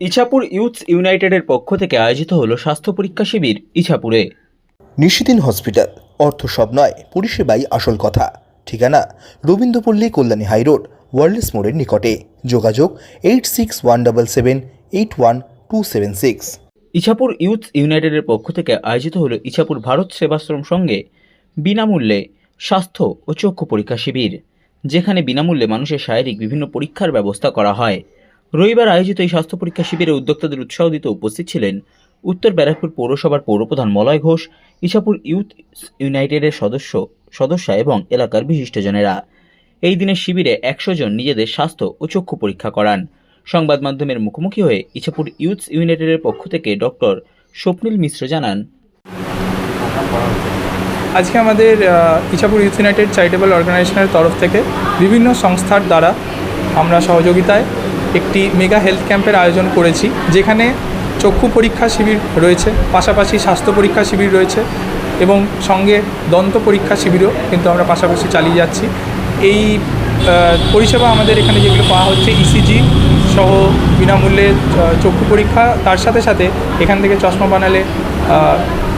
Ichapur youths ইউনাইটেডের পক্ষ থেকে আয়োজিত হলো স্বাস্থ্য পরীক্ষা শিবির ইছাপুরে। নিশিদিন হসপিটাল অর্থ সব নয় পরিষেবাই আসল কথা। ঠিকানা রবীন্দ্রপল্লী কল্যাণী হাইরোড ওয়ার্ল্ডস মোড়ের নিকটে। যোগাযোগ eight six one double seven eight one two seven six. Ichapur youth ইউনাইটেডের পক্ষ থেকে আয়োজিত হলো ইছাপুর ভারত সেবাশ্রম সঙ্গে বিনামূল্যে স্বাস্থ্য ও চক্ষু পরীক্ষা শিবির যেখানে বিনামূল্যে মানুষের শারীরিক বিভিন্ন পরীক্ষার ব্যবস্থা করা হয়। রবিবার আয়োজিত এই স্বাস্থ্য পরীক্ষা শিবিরে উদ্যোক্তাদের উৎসাহ দিতে উপস্থিত ছিলেন উত্তর ব্যারাকপুর পৌরসভার পৌরপ্রধান মলয় ঘোষ, ইছাপুর ইউথ ইউনাইটেডের সদস্য, সদস্যা এবং এলাকার বিশিষ্টজনেরা। এই দিনের শিবিরে একশো জন নিজেদের স্বাস্থ্য ও চক্ষু পরীক্ষা করান। সংবাদ মাধ্যমের মুখোমুখি হয়ে ইছাপুর ইউথ ইউনাইটেডের পক্ষ থেকে ডক্টর স্বপ্নিল মিশ্র জানান। আজকে আমাদের ইছাপুর ইউথ ইউনাইটেড চ্যারিটেবল অর্গানাইজেশনের তরফ থেকে বিভিন্ন সংস্থার দ্বারা আমরা সহযোগিতায় একটি মেগা হেলথ ক্যাম্পের আয়োজন করেছি, যেখানে চক্ষু পরীক্ষা শিবির রয়েছে, পাশাপাশি স্বাস্থ্য পরীক্ষা শিবির রয়েছে এবং সঙ্গে দন্ত পরীক্ষা শিবিরও কিন্তু আমরা পাশাপাশি চালিয়ে যাচ্ছি এই পরিষেবা আমাদের এখানে যেগুলো পাওয়া হচ্ছে ইসিজি সহ বিনামূল্যে চক্ষু পরীক্ষা, তার সাথে সাথে এখান থেকে চশমা বানালে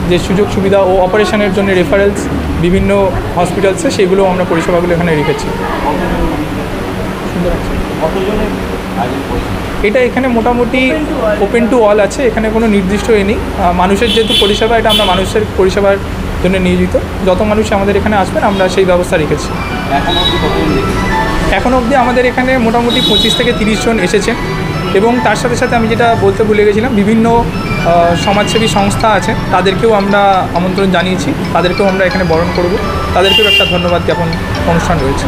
যে সুযোগ সুবিধা ও অপারেশনের জন্য রেফারেলস বিভিন্ন হসপিটালসে সেগুলো আমরা পরিষেবাগুলো এখানে রেখেছি সুন্দর আছে। এটা এখানে মোটামুটি ওপেন টু অল আছে এখানে কোনো নির্দিষ্ট এ নেই। মানুষের যেহেতু পরিষেবা এটা আমরা মানুষের পরিষেবার জন্য নিয়োজিত। যত মানুষ আমাদের এখানে আসবেন আমরা সেই ব্যবস্থা রেখেছি। এখন অবধি আমাদের এখানে মোটামুটি পঁচিশ থেকে তিরিশ জন এসেছেন। এবং তার সাথে সাথে আমি যেটা বলতে ভুলে গেছিলাম বিভিন্ন সমাজসেবী সংস্থা আছে তাদেরকেও আমরা আমন্ত্রণ জানিয়েছি। তাদেরকেও আমরা এখানে বরণ করব। তাদেরকেও একটা ধন্যবাদ জ্ঞাপন অনুষ্ঠান রয়েছে।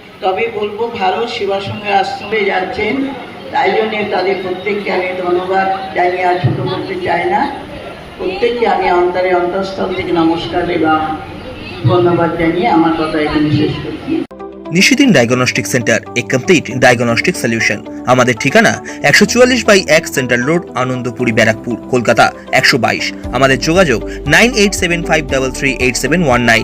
তবে বলব, ভারত সেবাসঙ্গে আশ্রমে যাচ্ছেন। তাই জন্য তাদের প্রত্যেককে আমি ধন্যবাদ জানিয়ে আর ছোটো করতে চাই না। প্রত্যেককে আমি অন্তরে অন্তঃস্থল থেকে নমস্কার এবং ধন্যবাদ জানিয়ে আমার কথা এখানে শেষ করছি। Nishidin diagnostic centre a complete diagnostic solution আমাদের ঠিকানা একশো চুয়াল্লিশ বাই এক সেন্ট্রাল রোড আনন্দপুরি, ব্যারাকপুর, কলকাতা একশো বাইশ। আমাদের যোগাযোগ nine eight seven five double three eight seven one nine.